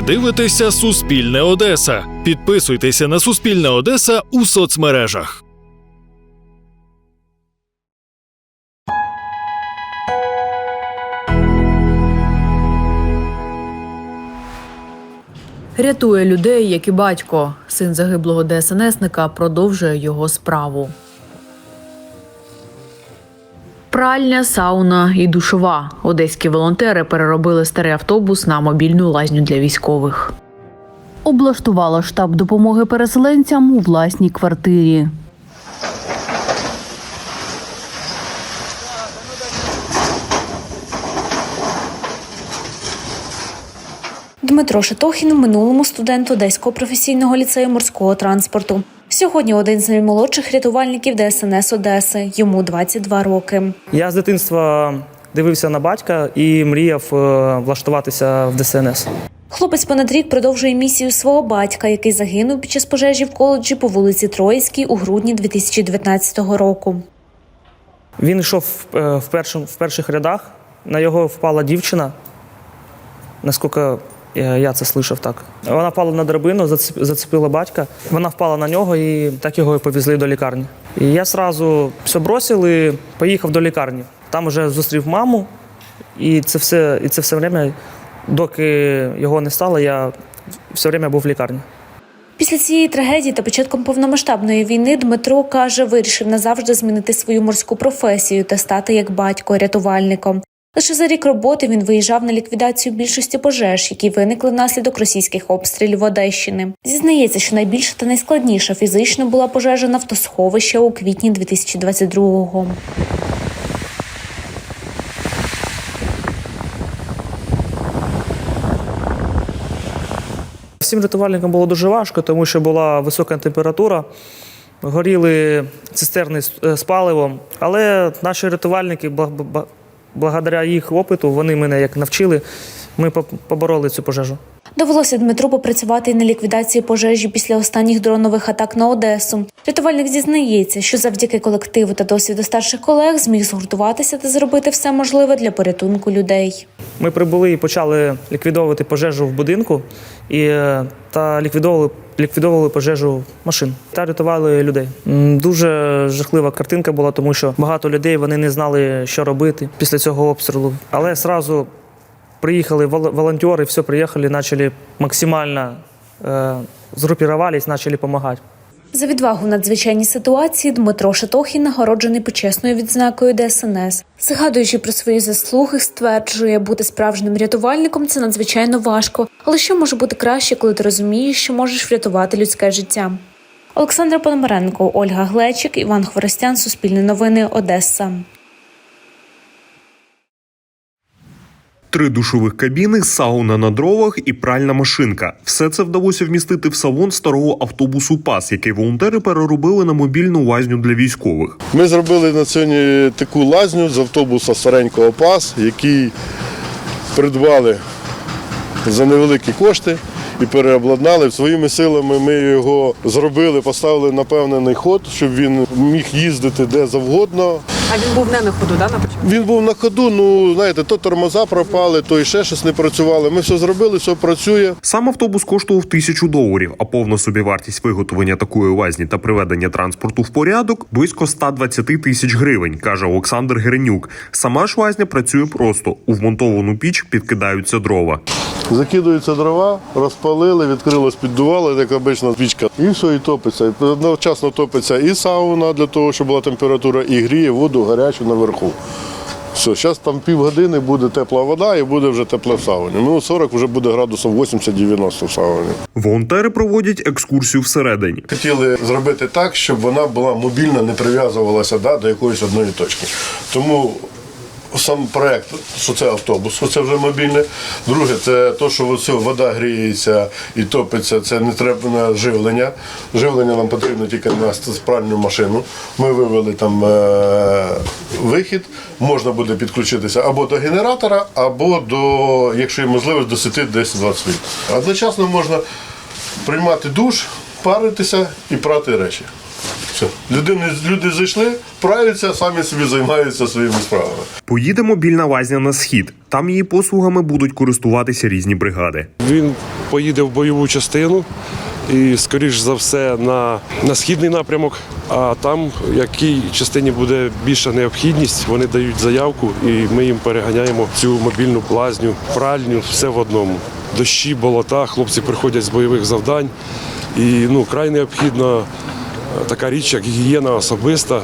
Ви дивитеся Суспільне Одеса. Підписуйтеся на Суспільне Одеса у соцмережах. Рятує людей, як і батько. Син загиблого ДСНСника продовжує його справу. Пральня, сауна і душова. Одеські волонтери переробили старий автобус на мобільну лазню для військових. Облаштувала штаб допомоги переселенцям у власній квартирі. Дмитро Шатохін минулому студент Одеського професійного ліцею морського транспорту. Сьогодні один з наймолодших рятувальників ДСНС Одеси. Йому 22 роки. Я з дитинства дивився на батька і мріяв е, влаштуватися в ДСНС. Хлопець понад рік продовжує місію свого батька, який загинув під час пожежі в коледжі по вулиці Троїцькій у грудні 2019 року. Він йшов е, в, перших рядах, на його впала дівчина. Наскільки я це слышав так. Вона впала на драбину, зацеп- зацепила батька. Вона впала на нього і так його і повезли до лікарні. І я одразу все бросив і поїхав до лікарні. Там вже зустрів маму, і це все, і це все время, доки його не стало, я все время був в лікарні. Після цієї трагедії та початком повномасштабної війни Дмитро каже, вирішив назавжди змінити свою морську професію та стати як батько рятувальником. Лише за рік роботи він виїжджав на ліквідацію більшості пожеж, які виникли внаслідок російських обстрілів Одещини. Зізнається, що найбільша та найскладніша фізично була пожежа на автосховища у квітні 2022-го. Всім рятувальникам було дуже важко, тому що була висока температура, горіли цистерни з е, паливом. Але наші рятувальники, благодаря їх опиту, вони мене як навчили, ми побороли цю пожежу. Довелося Дмитру попрацювати і на ліквідації пожежі після останніх дронових атак на Одесу. Рятувальник зізнається, що завдяки колективу та досвіду старших колег зміг згуртуватися та зробити все можливе для порятунку людей. Ми прибули і почали ліквідовувати пожежу в будинку і, е, та ліквідовували, ліквідовували пожежу машин та рятували людей. Дуже жахлива картинка була, тому що багато людей вони не знали, що робити після цього обстрілу. Але одразу приїхали волонтери, все приїхали, почали максимально е, згрупірувались, почали допомагати. За відвагу в надзвичайній ситуації Дмитро Шатохін нагороджений почесною відзнакою ДСНС. Згадуючи про свої заслуги, стверджує, бути справжнім рятувальником це надзвичайно важко. Але що може бути краще, коли ти розумієш, що можеш врятувати людське життя? Олександра Пономаренко, Ольга Глечик, Іван Хворостян, Суспільне новини, Одеса. Три душових кабіни, сауна на дровах і пральна машинка. Все це вдалося вмістити в салон старого автобусу ПАС, який волонтери переробили на мобільну лазню для військових. Ми зробили на сьогодні таку лазню з автобуса старенького ПАС, який придбали за невеликі кошти і переобладнали своїми силами. Ми його зробили, поставили на певний ход, щоб він міг їздити де завгодно. А він був не на ходу, да, на початку? Він був на ходу, ну знаєте, то тормоза пропали, то і ще щось не працювало. Ми все зробили, все працює. Сам автобус коштував тисячу доларів, а повна собівартість виготовлення такої лазні та приведення транспорту в порядок близько 120 тисяч гривень, каже Олександр Гринюк. Сама ж лазня працює просто у вмонтовану піч підкидаються дрова. Закидуються дрова, розпалили, відкрилось, піддувало, як обична пічка. І все, і топиться. Одночасно топиться і сауна для того, щоб була температура, і гріє воду гарячу наверху. Все, зараз там півгодини буде тепла вода і буде вже тепле в сауні. Ну, 40 вже буде градусів 80-90 в сауні. Волонтери проводять екскурсію всередині. Хотіли зробити так, щоб вона була мобільна, не прив'язувалася да, до якоїсь одної точки. Тому сам проект, що це автобус, що це вже мобільне. Друге, це те, що оце вода гріється і топиться, це не треба на живлення. Живлення нам потрібно тільки на пральну машину. Ми вивели там е- вихід, можна буде підключитися або до генератора, або до, якщо є можливість, до сети 10-20 вольт. Одночасно можна приймати душ, паритися і прати речі. Все. Людини, люди зайшли, правляться, самі собі займаються своїми справами. Поїде мобільна лазня на схід. Там її послугами будуть користуватися різні бригади. Він поїде в бойову частину і, скоріш за все, на, на східний напрямок. А там, в якій частині буде більша необхідність, вони дають заявку, і ми їм переганяємо цю мобільну лазню, пральню, все в одному. Дощі, болота, хлопці приходять з бойових завдань. І ну, край необхідна е, така річ, як гігієна особиста,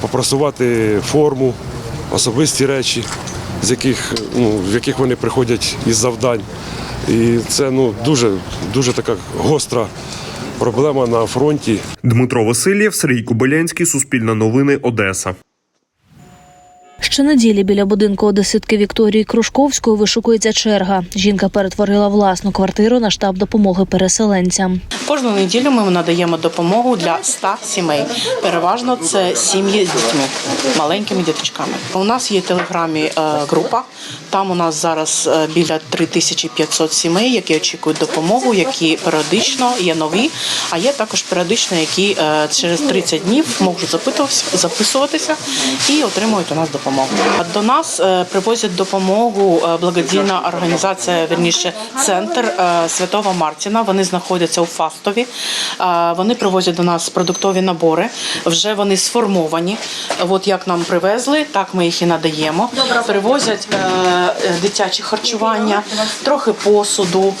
попросувати попрасувати форму, особисті речі, з яких, ну, в яких вони приходять із завдань. І це ну, дуже, дуже така гостра проблема на фронті. Дмитро Васильєв, Сергій Кубилянський, Суспільне новини, Одеса. Щонеділі біля будинку одеситки Вікторії Кружковської вишукується черга. Жінка перетворила власну квартиру на штаб допомоги переселенцям. Кожну неділю ми надаємо допомогу для 100 сімей. Переважно це сім'ї з дітьми, маленькими діточками. У нас є телеграмі е, група. Там у нас зараз е, біля 3500 сімей, які очікують допомогу, які періодично є нові, а є також періодично, які е, через 30 днів можуть записуватися і отримують у нас допомогу. До нас е, привозять допомогу е, благодійна організація, верніше центр е, Святого Мартіна. Вони знаходяться у Фастові. Вони привозять до нас продуктові набори. Вже вони сформовані. От як нам привезли, так ми їх і надаємо. Привозять е, харчування, трохи посуду.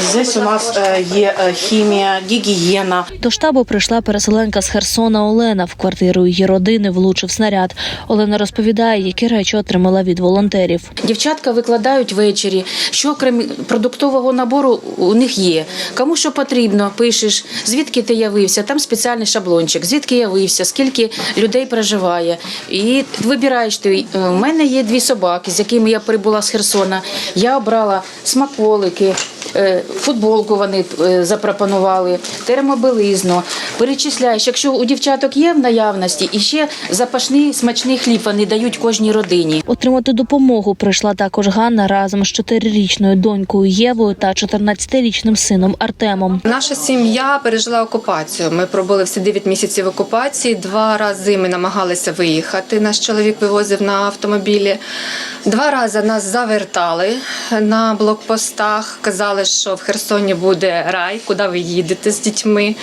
Здесь у нас є хімія, гігієна. До штабу прийшла переселенка з Херсона Олена. В квартиру її родини влучив снаряд. Олена розповідає, які речі отримала від волонтерів. Дівчатка викладають ввечері, що крім продуктового набору у них є. Кому що потрібно, пишеш, звідки ти явився, там спеціальний шаблончик, звідки явився, скільки людей проживає. І вибираєш ти. У мене є дві собаки, з якими я прибула з Херсона. Я обрала смаколики, е, футболку вони е, запропонували, термобилизну. Перечисляєш, якщо у дівчаток є в наявності, і ще запашний смачний хліб вони дають кожній родині. Отримати допомогу прийшла також Ганна разом з чотирирічною донькою Євою та 14-річним сином Артемом. Наша сім'я пережила окупацію. Ми пробули всі 9 місяців окупації. Два рази ми намагалися виїхати. Наш чоловік вивозив на автомобілі. Два рази нас завертали на блокпостах. Казали, що в Херсоні буде рай, куди ви їдете з дітьми.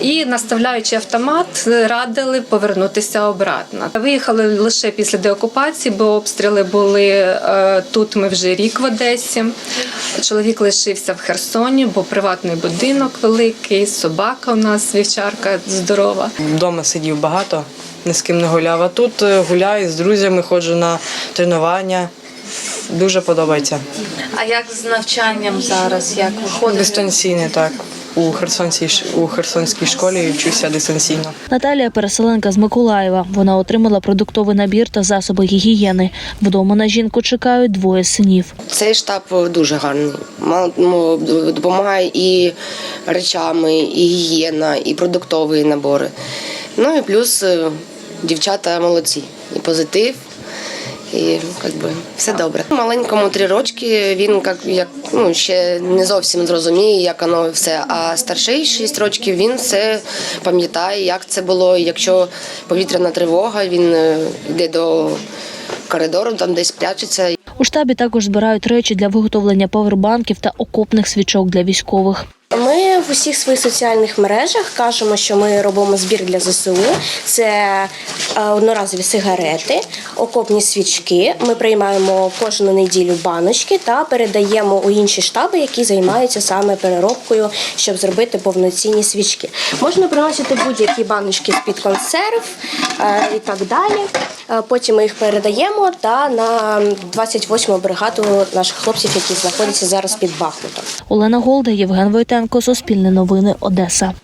І наставляючи автомат, радили повернутися обратно. Виїхали лише після деокупації, бо обстріли були е, тут. Ми вже рік в Одесі. Чоловік лишився в Херсоні, бо приватний будинок великий, собака у нас вівчарка здорова. Вдома сидів багато, ні з ким не гуляв. А тут е, гуляю з друзями, ходжу на тренування. Дуже подобається. А як з навчанням зараз? Як виходить? Дистанційне так. У Херсонській у Херсонській школі вчуся дистанційно. Наталія переселенка з Миколаєва. Вона отримала продуктовий набір та засоби гігієни. Вдома на жінку чекають двоє синів. Цей штаб дуже гарний. Мало ну, допомагає і речами, і гігієна, і продуктові набори. Ну і плюс е, дівчата молодці. І позитив. І як би, все добре. Маленькому три рочки він як, як ну, ще не зовсім зрозуміє, як воно все. А старший шість років він все пам'ятає, як це було. Якщо повітряна тривога, він е, йде до коридору, там десь прячеться. У штабі також збирають речі для виготовлення павербанків та окопних свічок для військових. Ми в усіх своїх соціальних мережах кажемо, що ми робимо збір для ЗСУ. Це е, одноразові сигарети, окопні свічки. Ми приймаємо кожну неділю баночки та передаємо у інші штаби, які займаються саме переробкою, щоб зробити повноцінні свічки. Можна приносити будь-які баночки з-під консерв е, і так далі. Е, Потім ми їх передаємо та на 28-му бригаду наших хлопців, які знаходяться зараз під Бахмутом. Олена Голда, Євген Войтенко, Суспільне новини, Одеса.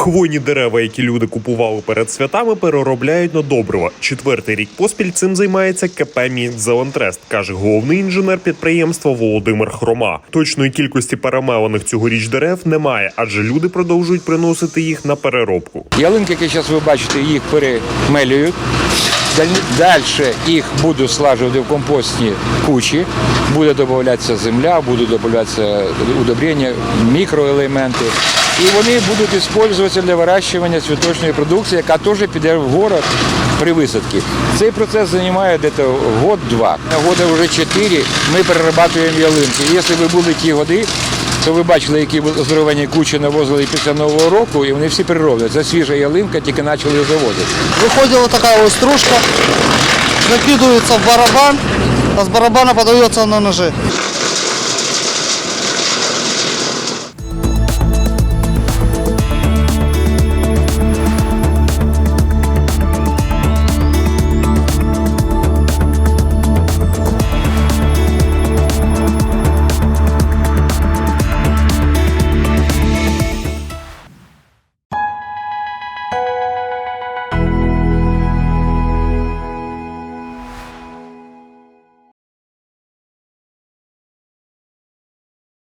Хвойні дерева, які люди купували перед святами, переробляють на добрива. Четвертий рік поспіль цим займається КП «Мінзелантрест», каже головний інженер підприємства Володимир Хрома. Точної кількості перемелених цьогоріч дерев немає, адже люди продовжують приносити їх на переробку. Ялинки, які зараз ви бачите, їх перемелюють. Далі їх будуть слажувати в компостні кучі, буде додаватися земля, будуть додаватися удобрення, мікроелементи. І вони будуть використовуватися для вирощування цвіточної продукції, яка теж піде в город при висадці. Цей процес займає десь год-два. Года вже чотири ми перерабатуємо ялинки. Якщо ви були ті годи, то ви бачили, які здоровені кучі навозили після Нового року, і вони всі перероблять. Це свіжа ялинка, тільки почали завозити. Выходит вот такая вот стружка, закидывается в барабан, а с барабана подается на ножи.